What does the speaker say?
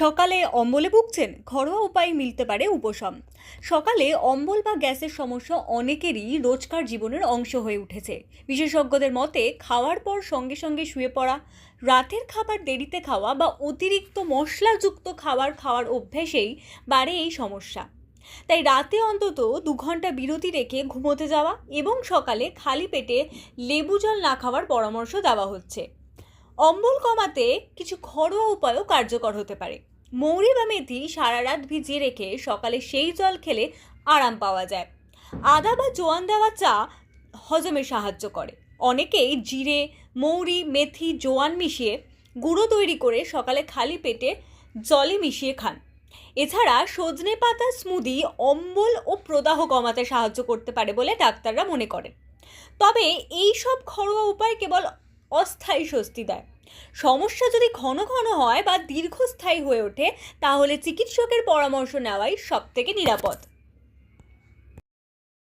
সকালে অম্বলে ভুগছেন, ঘরোয়া উপায়ে মিলতে পারে উপশম। সকালে অম্বল বা গ্যাসের সমস্যা অনেকেরই রোজকার জীবনের অংশ হয়ে উঠেছে। বিশেষজ্ঞদের মতে, খাওয়ার পর সঙ্গে সঙ্গে শুয়ে পড়া, রাতের খাবার দেরিতে খাওয়া বা অতিরিক্ত মশলাযুক্ত খাবার খাওয়ার অভ্যেসেই বাড়ে এই সমস্যা। তাই রাতে অন্তত দু ঘণ্টা বিরতি রেখে ঘুমোতে যাওয়া এবং সকালে খালি পেটে লেবু জল না খাওয়ার পরামর্শ দেওয়া হচ্ছে। অম্বল কমাতে কিছু ঘরোয়া উপায়ও কার্যকর হতে পারে। মৌরি বা মেথি সারা রাত ভিজিয়ে রেখে সকালে সেই জল খেলে আরাম পাওয়া যায়। আদা বা জোয়ান দেওয়া চা হজমে সাহায্য করে। অনেকেই জিরে, মৌরি, মেথি, জোয়ান মিশিয়ে গুঁড়ো তৈরি করে সকালে খালি পেটে জলে মিশিয়ে খান। এছাড়া সজনে পাতা স্মুদি অম্বল ও প্রদাহ কমাতে সাহায্য করতে পারে বলে ডাক্তাররা মনে করেন। তবে এই সব ঘরোয়া উপায় কেবল অস্থায়ী স্বস্তি দেয়। সমস্যা যদি ঘন ঘন হয় বা দীর্ঘস্থায়ী হয়ে ওঠে, তাহলে চিকিৎসকের পরামর্শ নেওয়াই সবথেকে নিরাপদ।